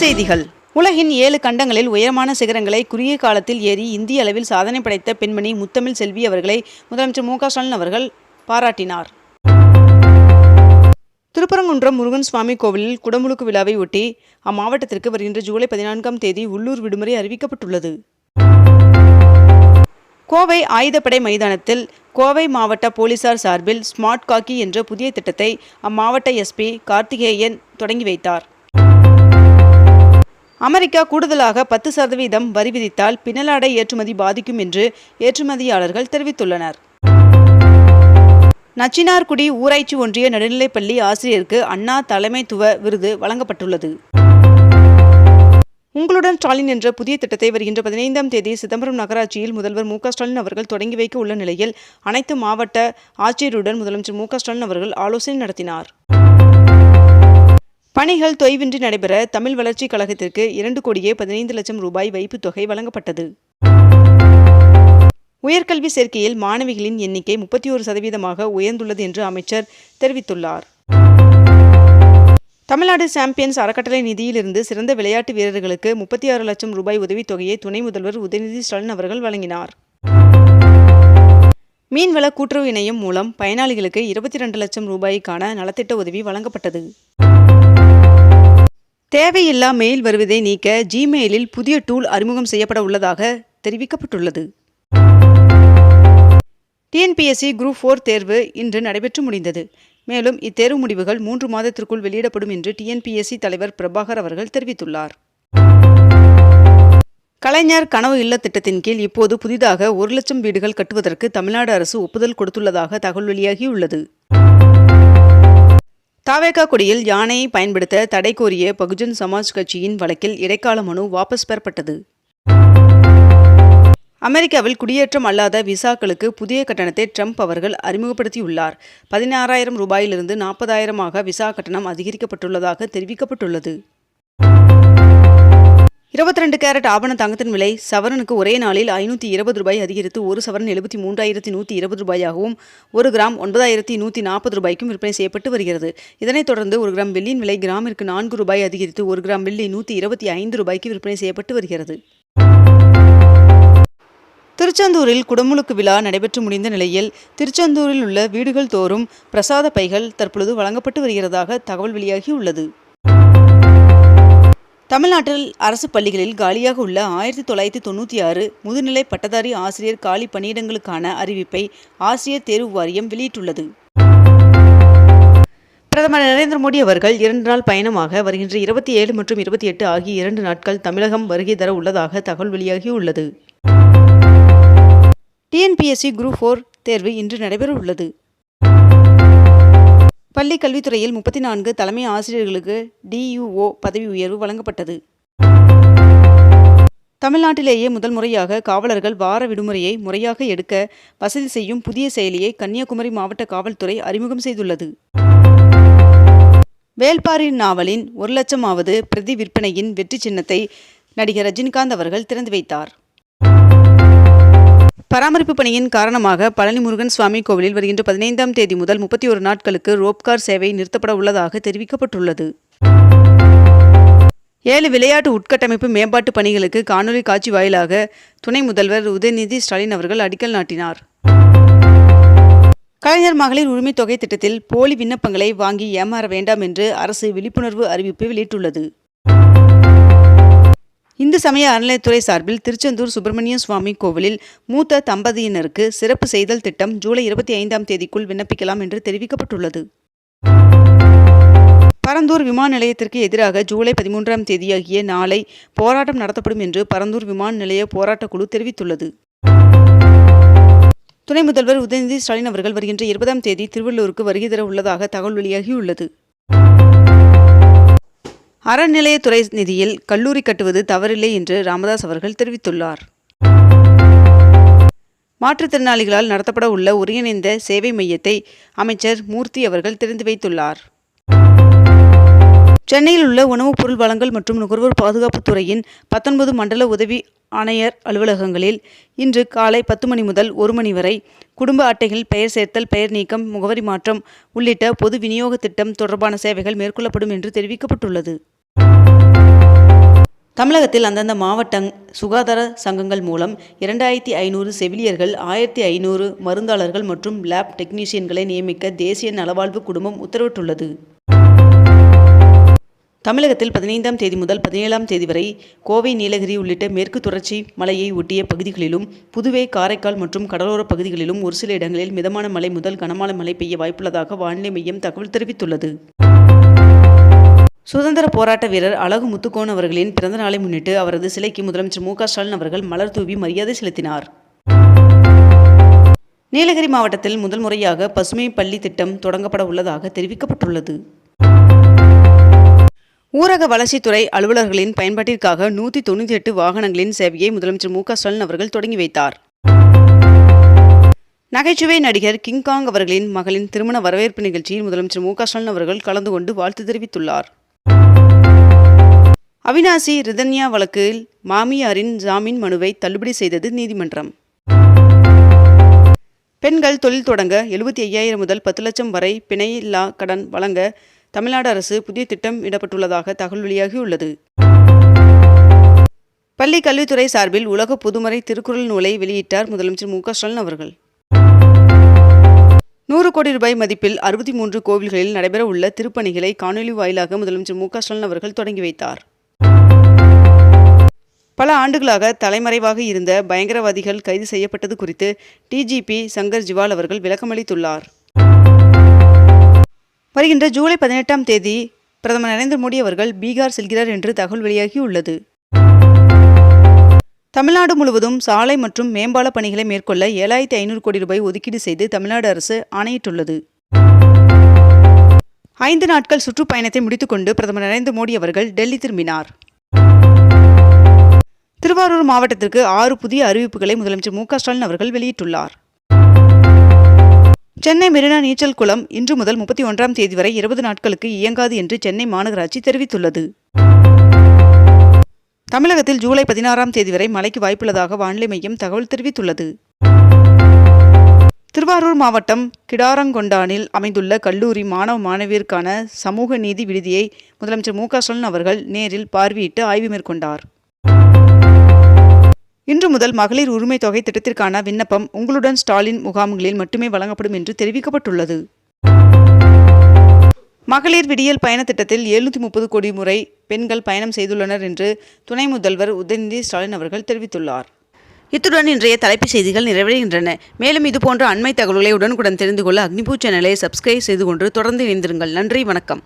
செய்திகள். உலகின் ஏழு கண்டங்களில் உயரமான சிகரங்களை குறுகிய காலத்தில் ஏறி இந்திய அளவில் சாதனை படைத்த பெண்மணி முத்தமிழ் செல்வி அவர்களை முதலமைச்சர் மு ஸ்டாலின் அவர்கள் பாராட்டினார். திருப்பரங்குன்றம் முருகன் சுவாமி கோவிலில் குடமுழுக்கு விழாவை ஒட்டி அம்மாவட்டத்திற்கு வருகின்ற ஜூலை பதினான்காம் தேதி உள்ளூர் விடுமுறை அறிவிக்கப்பட்டுள்ளது. கோவை ஆயுதப்படை மைதானத்தில் கோவை மாவட்ட போலீசார் சார்பில் ஸ்மார்ட் காக்கி என்ற புதிய திட்டத்தை அம்மாவட்ட எஸ்பி கார்த்திகேயன் தொடங்கி வைத்தார். அமெரிக்கா கூடுதலாக பத்து சதவீதம் வரி விதித்தால் பின்னலாடை ஏற்றுமதி பாதிக்கும் என்று ஏற்றுமதியாளர்கள் தெரிவித்துள்ளனர். நச்சினார்குடி ஊராட்சி ஒன்றிய நடுநிலைப்பள்ளி ஆசிரியருக்கு அண்ணா தலைமைத்துவ விருது வழங்கப்பட்டுள்ளது. உங்களுடன் ஸ்டாலின் என்ற புதிய திட்டத்தை வருகின்ற பதினைந்தாம் தேதி சிதம்பரம் நகராட்சியில் முதல்வர் மு ஸ்டாலின் அவர்கள் தொடங்கி வைக்க உள்ள நிலையில் அனைத்து மாவட்ட ஆட்சியருடன் முதலமைச்சர் மு ஸ்டாலின் அவர்கள் ஆலோசனை நடத்தினார். பணிகள் தொய்வின்றி நடைபெற தமிழ் வளர்ச்சிக் கழகத்திற்கு இரண்டு கோடியே பதினைந்து லட்சம் ரூபாய் வைப்புத் தொகை வழங்கப்பட்டது. உயர்கல்வி சேர்க்கையில் மாணவிகளின் எண்ணிக்கை முப்பத்தி ஒரு சதவீதமாக உயர்ந்துள்ளது என்று அமைச்சர் தெரிவித்துள்ளார். தமிழ்நாடு சாம்பியன்ஸ் அறக்கட்டளை நிதியிலிருந்து சிறந்த விளையாட்டு வீரர்களுக்கு முப்பத்தி ஆறு லட்சம் ரூபாய் உதவித்தொகையை துணை முதல்வர் உதயநிதி ஸ்டாலின் அவர்கள் வழங்கினார். மீன்வள கூட்டுறவு இணையம் மூலம் பயனாளிகளுக்கு இருபத்தி ரெண்டு லட்சம் ரூபாய்க்கான நலத்திட்ட உதவி வழங்கப்பட்டது. தேவையில்லா மெயில் வருவதை நீக்க ஜிமெயிலில் புதிய டூல் அறிமுகம் செய்யப்பட உள்ளதாக தெரிவிக்கப்பட்டுள்ளது. டிஎன்பிஎஸ்சி குரூப் ஃபோர் தேர்வு இன்று நடைபெற்று முடிந்தது. மேலும் இத்தேர்வு முடிவுகள் மூன்று மாதத்திற்குள் வெளியிடப்படும் என்று டிஎன்பிஎஸ்சி தலைவர் பிரபாகர் அவர்கள் தெரிவித்துள்ளார். கலைஞர் கனவு இல்ல திட்டத்தின் கீழ் இப்போது புதிதாக ஒரு லட்சம் வீடுகள் கட்டுவதற்கு தமிழ்நாடு அரசு ஒப்புதல் கொடுத்துள்ளதாக தகவல் வெளியாகியுள்ளது. தாவேகா கொடியில் யானையை பயன்படுத்த தடை கோரிய பகுஜன் சமாஜ் கட்சியின் வழக்கில் இடைக்கால மனு வாபஸ் பெறப்பட்டது. அமெரிக்காவில் குடியேற்றம் அல்லாத விசாக்களுக்கு புதிய கட்டணத்தை ட்ரம்ப் அவர்கள் அறிமுகப்படுத்தியுள்ளார். பதினாறாயிரம் ரூபாயிலிருந்து நாற்பதாயிரமாக விசா கட்டணம் அதிகரிக்கப்பட்டுள்ளதாக தெரிவிக்கப்பட்டுள்ளது. இருபத்தி ரெண்டு கேரட் ஆபண தங்கத்தின் விலை சவரனுக்கு ஒரே நாளில் ஐநூற்றி இருபது ரூபாய் அதிகரித்து ஒரு சவரன் எழுபத்தி மூன்றாயிரத்தி நூற்றி இருபது ரூபாயாகவும் ஒரு கிராம் ஒன்பதாயிரத்தி நூற்றி நாற்பது ரூபாய்க்கும் விற்பனை செய்யப்பட்டு வருகிறது. இதனைத் தொடர்ந்து ஒரு கிராம் வெள்ளியின் விலை கிராமிற்கு நான்கு ரூபாய் அதிகரித்து ஒரு கிராம் வெள்ளி நூற்றி இருபத்தி ஐந்து ரூபாய்க்கு விற்பனை செய்யப்பட்டு வருகிறது. திருச்செந்தூரில் குடமுழுக்கு விழா நடைபெற்று முடிந்த நிலையில் திருச்செந்தூரில் உள்ள வீடுகள் தோறும் பிரசாத பைகள் தற்பொழுது வழங்கப்பட்டு வருகிறதாக தகவல் வெளியாகியுள்ளது. தமிழ்நாட்டில் அரசு பள்ளிகளில் காலியாக உள்ள ஆயிரத்தி தொள்ளாயிரத்தி தொண்ணூற்றி ஆறு முதுநிலை பட்டதாரி ஆசிரியர் காலி பணியிடங்களுக்கான அறிவிப்பை ஆசிரியர் தேர்வு வாரியம் வெளியிட்டுள்ளது. பிரதமர் நரேந்திர மோடி அவர்கள் இரண்டு நாள் பயணமாக வருகின்ற இருபத்தி ஏழு மற்றும் இருபத்தி எட்டு ஆகிய இரண்டு நாட்கள் தமிழகம் வருகை தர உள்ளதாக தகவல் வெளியாகியுள்ளது. டிஎன்பிஎஸ்சி குரூப் ஃபோர் தேர்வு இன்று நடைபெற உள்ளது பள்ளி கல்வித்துறையில் முப்பத்தி நான்கு தலைமை ஆசிரியர்களுக்கு டியூஓ பதவி உயர்வு வழங்கப்பட்டது. தமிழ்நாட்டிலேயே முதல் முறையாக காவலர்கள் வார விடுமுறையை முறையாக எடுக்க வசதி செய்யும் புதிய செயலியை கன்னியாகுமரி மாவட்ட காவல்துறை அறிமுகம் செய்துள்ளது. வேள்பாரின் நாவலின் ஒரு லட்சமாவது பிரதி விற்பனையின் வெற்றி சின்னத்தை நடிகர் ரஜினிகாந்த் அவர்கள் திறந்து வைத்தார். பராமரிப்பு பணியின் காரணமாக பழனி முருகன் சுவாமி கோவிலில் வருகின்ற பதினைந்தாம் தேதி முதல் முப்பத்தி ஒரு நாட்களுக்கு ரோப்கார் சேவை நிறுத்தப்பட உள்ளதாக தெரிவிக்கப்பட்டுள்ளது. ஏழு விளையாட்டு உட்கட்டமைப்பு மேம்பாட்டு பணிகளுக்கு காணொலி காட்சி வாயிலாக துணை முதல்வர் உதயநிதி ஸ்டாலின் அவர்கள் அடிக்கல் நாட்டினார். கலைஞர் மகளிர் உரிமை தொகை திட்டத்தில் போலி விண்ணப்பங்களை வாங்கி ஏமாற வேண்டாம் என்று அரசு விழிப்புணர்வு அறிவிப்பு வெளியிட்டுள்ளது. இந்து சமய அறநிலையத்துறை சார்பில் திருச்செந்தூர் சுப்பிரமணிய சுவாமி கோவிலில் மூத்த தம்பதியினருக்கு சிறப்பு செய்தல் திட்டம் ஜூலை இருபத்தி ஐந்தாம் தேதிக்குள் விண்ணப்பிக்கலாம் என்று தெரிவிக்கப்பட்டுள்ளது. பரந்தூர் விமான நிலையத்திற்கு எதிராக ஜூலை பதிமூன்றாம் தேதியாகிய நாளை போராட்டம் நடத்தப்படும் என்று பரந்தூர் விமான நிலைய போராட்டக் குழு தெரிவித்துள்ளது. துணை முதல்வர் உதயநிதி ஸ்டாலின் அவர்கள் வருகின்ற இருபதாம் தேதி திருவள்ளூருக்கு வருகை தர உள்ளதாக தகவல் வெளியாகியுள்ளது. அறநிலையத்துறை நிதியில் கல்லூரி கட்டுவது தவறில்லை என்று ராமதாஸ் அவர்கள் தெரிவித்துள்ளார். மாற்றுத்திறனாளிகளால் நடத்தப்பட உள்ள ஒருங்கிணைந்த சேவை மையத்தை அமைச்சர் மூர்த்தி அவர்கள் திறந்து வைத்துள்ளார். சென்னையில் உள்ள உணவுப் பொருள் வளங்கள் மற்றும் நுகர்வோர் பாதுகாப்புத் துறையின் பத்தொன்பது மண்டல உதவி ஆணையர் அலுவலகங்களில் இன்று காலை பத்து மணி முதல் ஒரு மணி வரை குடும்ப அட்டைகள் பெயர் சேர்த்தல் பெயர் நீக்கம் முகவரி மாற்றம் உள்ளிட்ட பொது விநியோக திட்டம் தொடர்பான சேவைகள் மேற்கொள்ளப்படும் என்று தெரிவிக்கப்பட்டுள்ளது. தமிழகத்தில் அந்தந்த மாவட்ட சுகாதார சங்கங்கள் மூலம் இரண்டாயிரத்தி ஐநூறு செவிலியர்கள் ஆயிரத்தி ஐநூறு மருந்தாளர்கள் மற்றும் லேப் டெக்னீஷியன்களை நியமிக்க தேசிய நலவாழ்வு குடும்பம் உத்தரவிட்டுள்ளது. தமிழகத்தில் பதினைந்தாம் தேதி முதல் பதினேழாம் தேதி வரை கோவை நீலகிரி உள்ளிட்ட மேற்கு தொடர்ச்சி மலையை ஒட்டிய பகுதிகளிலும் புதுவை காரைக்கால் மற்றும் கடலோர பகுதிகளிலும் ஒரு சில இடங்களில் மிதமான மழை முதல் கனமான மழை பெய்ய வாய்ப்புள்ளதாக வானிலை மையம் தகவல் தெரிவித்துள்ளது. சுதந்திர போராட்ட வீரர் அழகு முத்துக்கோன் அவர்களின் பிறந்த நாளை முன்னிட்டு அவரது சிலைக்கு முதலமைச்சர் மு ஸ்டாலின் அவர்கள் மலர் தூவி மரியாதை செலுத்தினார். நீலகிரி மாவட்டத்தில் முதல் முறையாக பசுமை பள்ளி திட்டம் தொடங்கப்பட உள்ளதாக தெரிவிக்கப்பட்டுள்ளது. ஊரக வளர்ச்சித்துறை அலுவலர்களின் பயன்பாட்டிற்காக நூற்றி தொண்ணூற்றி எட்டு வாகனங்களின் சேவையை முதலமைச்சர் மு ஸ்டாலின் அவர்கள் தொடங்கி வைத்தார். நகைச்சுவை நடிகர் கிங்காங் அவர்களின் மகளின் திருமண வரவேற்பு நிகழ்ச்சியில் முதலமைச்சர் மு ஸ்டாலின் அவர்கள் கலந்து கொண்டு வாழ்த்து தெரிவித்துள்ளார். அவினாசி ரிதன்யா வழக்கில் மாமியாரின் ஜாமீன் மனுவை தள்ளுபடி செய்தது நீதிமன்றம். பெண்கள் தொழில் தொடங்க எழுபத்தி ஐயாயிரம் முதல் பத்து லட்சம் வரை பிணையில்லா கடன் வழங்க தமிழ்நாடு அரசு புதிய திட்டம் இடப்பட்டுள்ளதாக தகவல் வெளியாகியுள்ளது. பள்ளி கல்வித்துறை சார்பில் உலக பொதுமறை திருக்குறள் நூலை வெளியிட்டார் முதலமைச்சர் மு க ஸ்டாலின் அவர்கள். நூறு கோடி ரூபாய் மதிப்பில் அறுபத்தி மூன்று கோவில்களில் நடைபெற உள்ள திருப்பணிகளை காணொலி வாயிலாக முதலமைச்சர் மு க ஸ்டாலின் அவர்கள் தொடங்கி வைத்தார். பல ஆண்டுகளாக தலைமறைவாக இருந்த பயங்கரவாதிகள் கைது செய்யப்பட்டது குறித்து டிஜிபி சங்கர் ஜிவால் அவர்கள் விளக்கமளித்துள்ளார். வருகின்ற ஜூலை பதினெட்டாம் தேதி பிரதமர் நரேந்திர மோடி அவர்கள் பீகார் செல்கிறார் என்று தகவல் வெளியாகியுள்ளது. தமிழ்நாடு முழுவதும் சாலை மற்றும் மேம்பால பணிகளை மேற்கொள்ள ஏழாயிரத்தி ஐநூறு கோடி ரூபாய் ஒதுக்கீடு செய்து தமிழ்நாடு அரசு ஆணையிட்டுள்ளது. ஐந்து நாட்கள் சுற்றுப்பயணத்தை முடித்துக்கொண்டு பிரதமர் நரேந்திர மோடி அவர்கள் டெல்லி திரும்பினார். திருவாரூர் மாவட்டத்திற்கு ஆறு புதிய அறிவிப்புகளை முதலமைச்சர் மு ஸ்டாலின் அவர்கள் வெளியிட்டுள்ளார். சென்னை மெரினா நீச்சல் குளம் இன்று முதல் முப்பத்தி ஒன்றாம் தேதி வரை இருபது நாட்களுக்கு இயங்காது என்று சென்னை மாநகராட்சி தெரிவித்துள்ளது. தமிழகத்தில் ஜூலை பதினாறாம் தேதி வரை மழைக்கு வாய்ப்புள்ளதாக வானிலை மையம் தகவல் தெரிவித்துள்ளது. திருவாரூர் மாவட்டம் கிடாரங்கொண்டானில் அமைந்துள்ள கல்லூரி மாணவ மாணவியருக்கான சமூக நீதி விடுதியை முதலமைச்சர் மு ஸ்டாலின் அவர்கள் நேரில் பார்வையிட்டு ஆய்வு மேற்கொண்டார். இன்று முதல் மகளிர் உரிமை தொகை திட்டத்திற்கான விண்ணப்பம் உங்களுடன் ஸ்டாலின் முகாம்களில் மட்டுமே வழங்கப்படும் என்று தெரிவிக்கப்பட்டுள்ளது. மகளிர் விடியல் பயண திட்டத்தில் எழுநூற்றி முப்பது கோடி முறை பெண்கள் பயணம் செய்துள்ளனர் என்று துணை முதல்வர் உதயநிதி ஸ்டாலின் அவர்கள் தெரிவித்துள்ளார். இத்துடன் இன்றைய தலைப்புச் செய்திகள் நிறைவடைகின்றன. மேலும் இதுபோன்ற அண்மை தகவல்களை உடனுக்குடன் தெரிந்து கொள்ள அக்னிபூ சேனலை சப்ஸ்கிரைப் செய்து கொண்டு தொடர்ந்து இணைந்திருங்கள். நன்றி வணக்கம்.